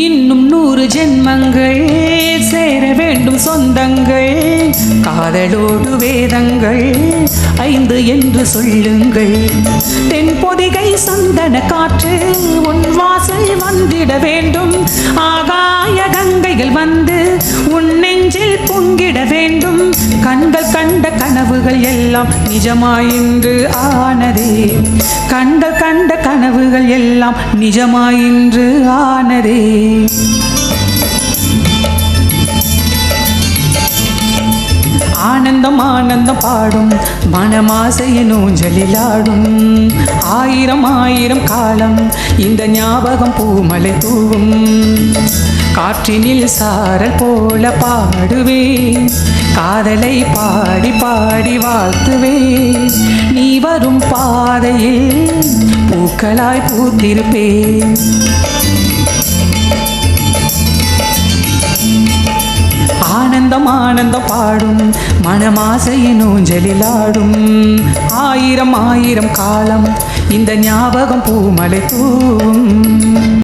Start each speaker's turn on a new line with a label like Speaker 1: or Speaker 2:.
Speaker 1: இன்னும் நூறு ஜென்மங்கள் சேர வேண்டும் சொந்தங்கள். காதலோடு வேதங்கள் ஐந்து என்று சொல்லுங்கள். தென்பொதிகை சந்தன காற்று உன் வாசல் வந்திட வேண்டும். ஆகாய கங்கைகள் வந்து உன் நெஞ்சில் பொங்கிட வேண்டும். கண்கள் கண்ட கனவுகள் எல்லாம் நிஜமாயின்று ஆனதே. கண் எல்லாம் நிஜமாயின்று ஆனதே. ஆனந்தம் ஆனந்தம் பாடும் மனமாசையின் ஜலிலாடும் ஆயிரம் ஆயிரம் காலம் இந்த ஞாபகம் பூமலை தூவும். காற்றினில் சாரல் போல பாடுவேன். காதலை பாடி பாடி வாழ்த்துவேன். நீ வரும் பாதையில் பூக்களாய் பூத்திருப்பேன். ஆனந்தம் ஆனந்தம் பாடும் மனமாசையின் ஊஞ்சலில் ஆடும். ஆயிரம் ஆயிரம் காலம் இந்த ஞாபகம் பூமலை தூவும்.